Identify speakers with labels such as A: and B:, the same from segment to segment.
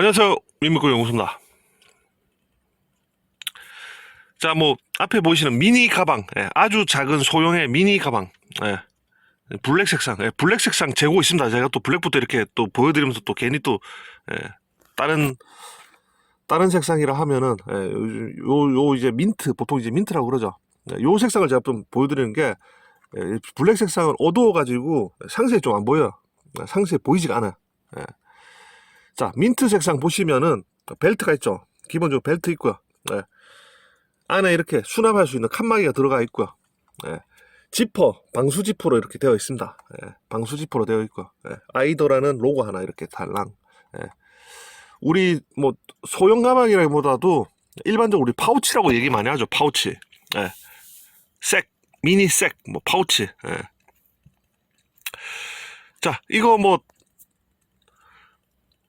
A: 안녕하세요. 민물고 영수입니다. 자, 뭐, 앞에 보이시는 미니 가방. 예, 아주 작은 소형의 미니 가방. 예, 블랙 색상. 예, 블랙 색상 재고 있습니다. 제가 또 블랙부터 이렇게 또 보여드리면서 또 괜히 또, 예, 다른, 다른 색상이라 하면은, 예, 요, 요, 이제 민트, 보통 이제 민트라고 그러죠. 예, 요 색상을 제가 좀 보여드리는 게, 예, 블랙 색상은 어두워가지고 상세히 좀 안 보여요. 예, 상세히 보이지가 않아요. 예. 자, 민트 색상 보시면은 벨트가 있죠. 기본적으로 벨트 있고요. 예. 안에 이렇게 수납할 수 있는 칸막이가 들어가 있고요. 예. 지퍼, 방수 지퍼로 이렇게 되어 있습니다. 예. 방수 지퍼로 되어 있고요. 예. 아이더라는 로고 하나 이렇게 달랑. 예. 우리 뭐 소형 가방이라기보다도 일반적으로 우리 파우치라고 얘기 많이 하죠. 파우치. 예. 색, 미니 색, 뭐 파우치. 예. 자, 이거 뭐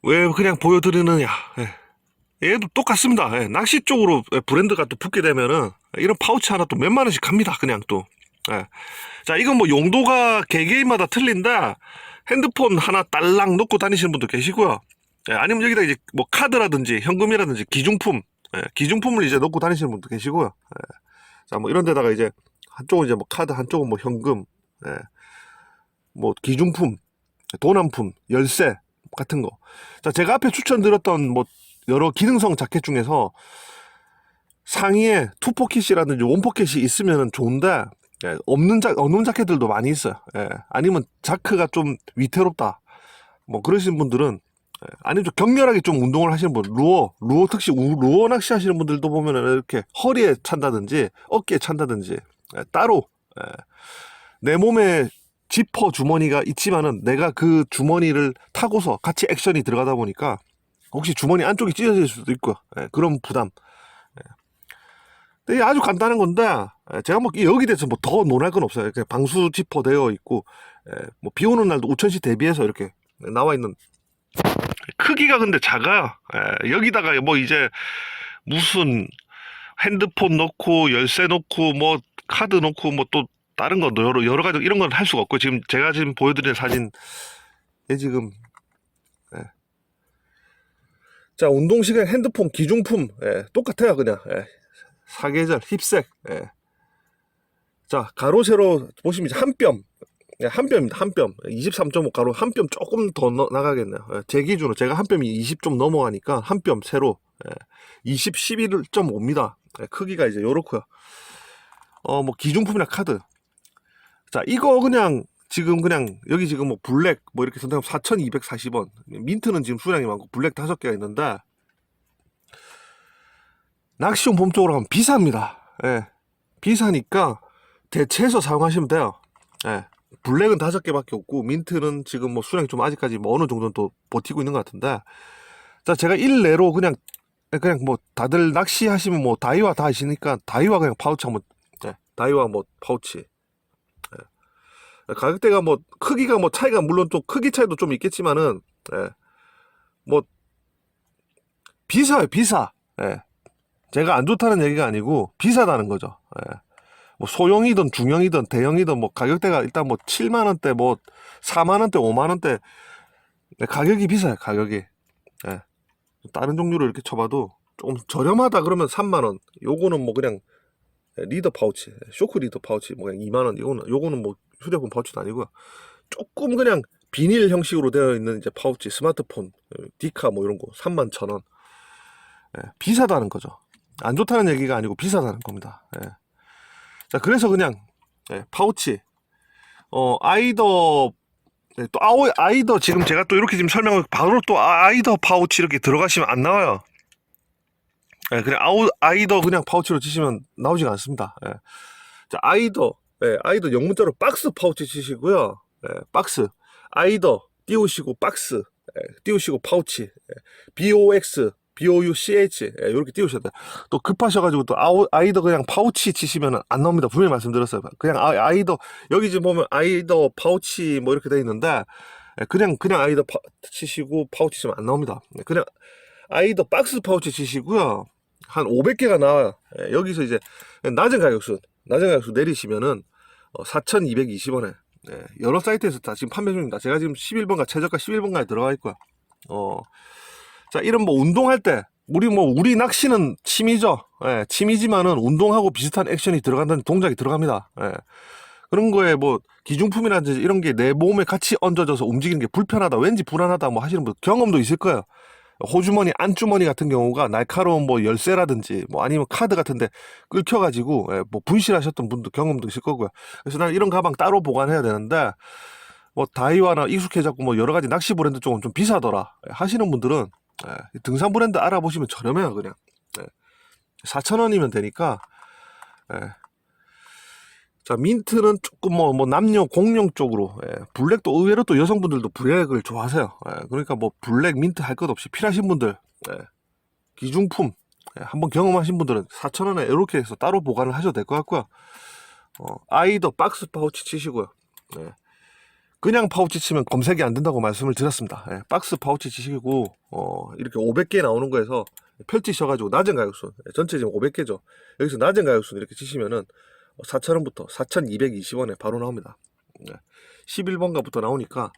A: 왜 그냥 보여드리느냐. 예. 얘도 똑같습니다. 예, 낚시 쪽으로 예, 브랜드가 또 붙게 되면은 이런 파우치 하나 또 몇만 원씩 갑니다. 그냥 또. 예. 자, 이건 뭐 용도가 개개인마다 틀린데 핸드폰 하나 딸랑 놓고 다니시는 분도 계시고요. 예, 아니면 여기다 이제 뭐 카드라든지 현금이라든지 기중품, 예, 기중품을 이제 놓고 다니시는 분도 계시고요. 예. 자, 뭐 이런 데다가 이제 한쪽은 이제 뭐 카드, 한쪽은 뭐 현금, 예. 뭐 기중품, 도난품, 열쇠 같은 거. 자, 제가 앞에 추천드렸던 뭐 여러 기능성 자켓 중에서 상의에 투 포켓이라든지 원 포켓이 있으면 좋은데 예, 없는 자 없는 자켓들도 많이 있어요. 예, 아니면 자크가 좀 위태롭다. 뭐 그러신 분들은 예, 아니면 좀 격렬하게 좀 운동을 하시는 분, 루어, 루어 우- 루어 낚시 하시는 분들도 보면은 이렇게 허리에 찬다든지 어깨에 찬다든지 예, 따로 예, 내 몸에 지퍼 주머니가 있지만은 내가 그 주머니를 타고서 같이 액션이 들어가다 보니까 혹시 주머니 안쪽이 찢어질 수도 있고 예, 그런 부담. 예. 아주 간단한 건데 예, 제가 뭐 여기 대해서 뭐 더 논할 건 없어요. 이렇게 방수 지퍼 되어 있고 예, 뭐비 오는 날도 우천시 대비해서 이렇게 나와 있는 크기가 근데 작아요. 예, 여기다가 뭐 이제 무슨 핸드폰 넣고 열쇠 넣고 뭐 카드 넣고 뭐 또 다른 거 여러 여러 가지 이런 건 할 수가 없고 지금 제가 지금 보여드리는 사진 얘 지금 예. 자 운동시계 핸드폰 기중품 예, 똑같아요 그냥 예. 사계절 힙색 예. 자 가로 세로 보시면 이제 한 뼘 예, 한 뼘입니다 한 뼘. 23.5 가로 한 뼘 조금 더 너- 나가겠네요. 예, 제 기준으로 제가 한 뼘이 20 좀 넘어가니까 한 뼘 세로 예, 20 11.5입니다. 예, 크기가 이제 요렇고요. 어 뭐 기중품이나 카드 자 이거 그냥 지금 그냥 여기 지금 뭐 블랙 뭐 이렇게 선택하면 4,240원. 민트는 지금 수량이 많고 블랙 다섯 개가 있는데 낚시용 봄 쪽으로 가면 비쌉니다. 예. 비싸니까 대체해서 사용하시면 돼요. 예. 블랙은 다섯 개밖에 없고 민트는 지금 뭐 수량이 좀 아직까지 뭐 어느 정도는 또 버티고 있는 것 같은데. 자 제가 일례로 그냥 그냥 뭐 다들 낚시 하시면 뭐 다이와 다 하시니까 다이와 그냥 파우치 한번 예, 다이와 뭐 파우치. 예. 가격대가 뭐 크기가 뭐 차이가 물론 또 크기 차이도 좀 있겠지만은 예. 뭐 비싸요 비싸 예. 제가 안 좋다는 얘기가 아니고 비싸다는 거죠 예. 뭐 소형이든 중형이든 대형이든 뭐 가격대가 일단 뭐 7만 원대 뭐 4만 원대 5만 원대 네, 가격이 비싸요 가격이 예. 다른 종류를 이렇게 쳐봐도 조금 저렴하다 그러면 3만 원 요거는 뭐 그냥 리더 파우치 쇼크 리더 파우치 뭐 그냥 2만 원 이거는 요거는 뭐 휴대폰 파우치도 아니고요 조금 그냥 비닐 형식으로 되어 있는 이제 파우치 스마트폰 디카 뭐 이런 거 3만 천 원 예, 비싸다는 거죠 안 좋다는 얘기가 아니고 비싸다는 겁니다 예. 자 그래서 그냥 예, 파우치 어 아이더 네, 또 아오, 아이더 지금 제가 또 이렇게 지금 설명을 바로 또 아- 아이더 파우치 이렇게 들어가시면 안 나와요. 예, 그냥 아우, 아이더 그냥 파우치로 치시면 나오지가 않습니다. 예. 자, 아이더, 예, 아이더 영문자로 박스 파우치 치시고요. 예, 박스, 아이더 띄우시고 박스, 예, 띄우시고 파우치, 예, BOX, BOUCH 예, 이렇게 띄우셔야 돼요. 또 급하셔가지고 또 아우, 아이더 그냥 파우치 치시면 안 나옵니다. 분명히 말씀드렸어요. 그냥 아, 아이더 여기 지금 보면 아이더 파우치 뭐 이렇게 돼 있는데 예, 그냥 그냥 아이더 파, 치시고 파우치 치면 안 나옵니다. 예, 그냥 아이더 박스 파우치 치시고요. 한 500개가 나와요. 예, 여기서 이제 낮은 가격수 낮은 가격수 내리시면은 어, 4,220원에 예, 여러 사이트에서 다 지금 판매 중입니다. 제가 지금 11번가 최저가 11번가에 들어가 있고요. 어, 자, 이런 뭐 운동할 때 우리 뭐 우리 낚시는 취미죠. 예, 취미지만은 운동하고 비슷한 액션이 들어간다는 동작이 들어갑니다. 예. 그런 거에 뭐 기중품이라든지 이런 게 내 몸에 같이 얹어져서 움직이는 게 불편하다, 왠지 불안하다 뭐 하시는 분 경험도 있을 거예요. 호주머니, 안주머니 같은 경우가 날카로운 뭐 열쇠라든지 뭐 아니면 카드 같은데 긁혀가지고 예, 뭐 분실하셨던 분도 경험도 있을 거고요. 그래서 난 이런 가방 따로 보관해야 되는데 뭐 다이와나 익숙해졌고 뭐 여러 가지 낚시 브랜드 쪽은 좀 비싸더라 예, 하시는 분들은 예, 등산 브랜드 알아보시면 저렴해요 그냥 예. 4,000원이면 되니까 예. 자 민트는 조금 뭐, 뭐 남녀 공용 쪽으로 예. 블랙도 의외로 또 여성분들도 블랙을 좋아하세요 예. 그러니까 뭐 블랙 민트 할 것 없이 필요하신 분들 예. 기중품 예. 한번 경험하신 분들은 4,000원에 이렇게 해서 따로 보관을 하셔도 될 것 같고요 어, 아이더 박스 파우치 치시고요 예. 그냥 파우치 치면 검색이 안 된다고 말씀을 드렸습니다. 예, 박스 파우치 치시고 어, 이렇게 500개 나오는 거에서 펼치셔가지고 낮은 가격순 예, 전체 지금 500개죠. 여기서 낮은 가격순 이렇게 치시면은 4,000원부터 4,220원에 바로 나옵니다. 네. 11번가부터 나오니까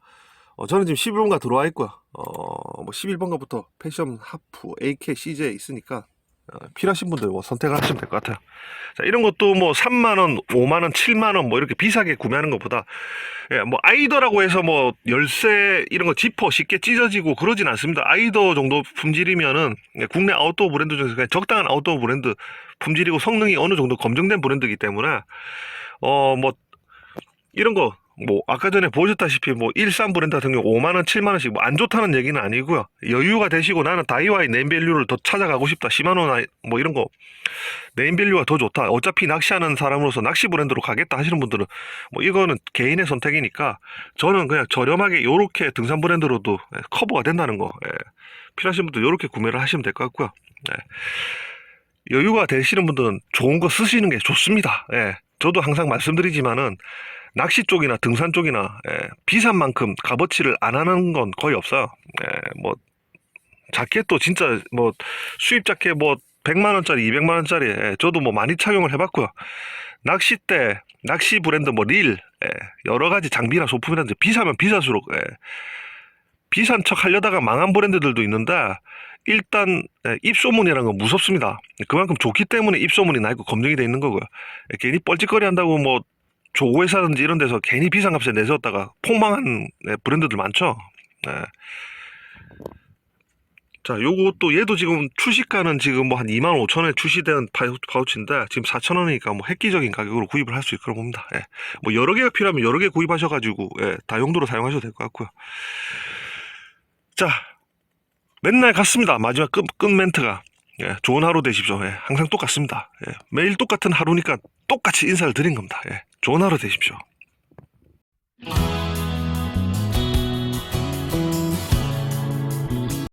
A: 어, 저는 지금 11번가 들어와 있고요. 어, 뭐 11번가부터 패션, 하프, AK, CJ 있으니까 어, 필요하신 분들 뭐 선택을 하시면 될 것 같아요. 자, 이런 것도 뭐 3만 원, 5만 원, 7만 원 뭐 이렇게 비싸게 구매하는 것보다 예, 뭐 아이더라고 해서 뭐 열쇠 이런 거 지퍼 쉽게 찢어지고 그러진 않습니다. 아이더 정도 품질이면은 예, 국내 아웃도어 브랜드 중에서 그냥 적당한 아웃도어 브랜드 품질이고 성능이 어느 정도 검증된 브랜드이기 때문에 어 뭐 이런 거 뭐 아까 전에 보셨다시피 뭐 일산 브랜드 같은 경우 5만 원, 7만 원씩 뭐 안 좋다는 얘기는 아니고요. 여유가 되시고 나는 다이와의 네임밸류를 더 찾아가고 싶다. 시마노나 뭐 이런 거 네임밸류가 더 좋다. 어차피 낚시하는 사람으로서 낚시 브랜드로 가겠다 하시는 분들은 뭐 이거는 개인의 선택이니까 저는 그냥 저렴하게 요렇게 등산 브랜드로도 예, 커버가 된다는 거 예. 필요하신 분들 요렇게 구매를 하시면 될 것 같고요. 예. 여유가 되시는 분들은 좋은 거 쓰시는 게 좋습니다. 예. 저도 항상 말씀드리지만은 낚시 쪽이나 등산 쪽이나 예, 비싼 만큼 값어치를 안 하는 건 거의 없어요. 예, 뭐 자켓도 진짜 뭐 수입 자켓 뭐 100만 원짜리, 200만 원짜리 예, 저도 뭐 많이 착용을 해봤고요. 낚싯대, 낚시 브랜드 뭐 릴, 예, 여러 가지 장비나 소품이라든지 비싸면 비쌀수록 예, 비싼 척 하려다가 망한 브랜드들도 있는데 일단 예, 입소문이라는 건 무섭습니다. 그만큼 좋기 때문에 입소문이 나 있고 검증이 돼 있는 거고요. 예, 괜히 뻘짓거리 한다고 뭐 조회사든지 이런 데서 괜히 비싼 값에 내세웠다가 폭망한 예, 브랜드들 많죠. 예. 자, 요것도 얘도 지금 출시가는 지금 뭐 한 2만 5천 원에 출시된 파우- 파우치인데 지금 4천 원이니까 뭐 획기적인 가격으로 구입을 할수 거라고 봅니다. 예. 뭐 여러 개가 필요하면 여러 개 구입하셔가지고 예, 다 용도로 사용하셔도 될 것 같고요. 자, 맨날 같습니다. 마지막 끝, 끝 멘트가. 예, 좋은 하루 되십시오. 예, 항상 똑같습니다. 예, 매일 똑같은 하루니까 똑같이 인사를 드린 겁니다. 예, 좋은 하루 되십시오.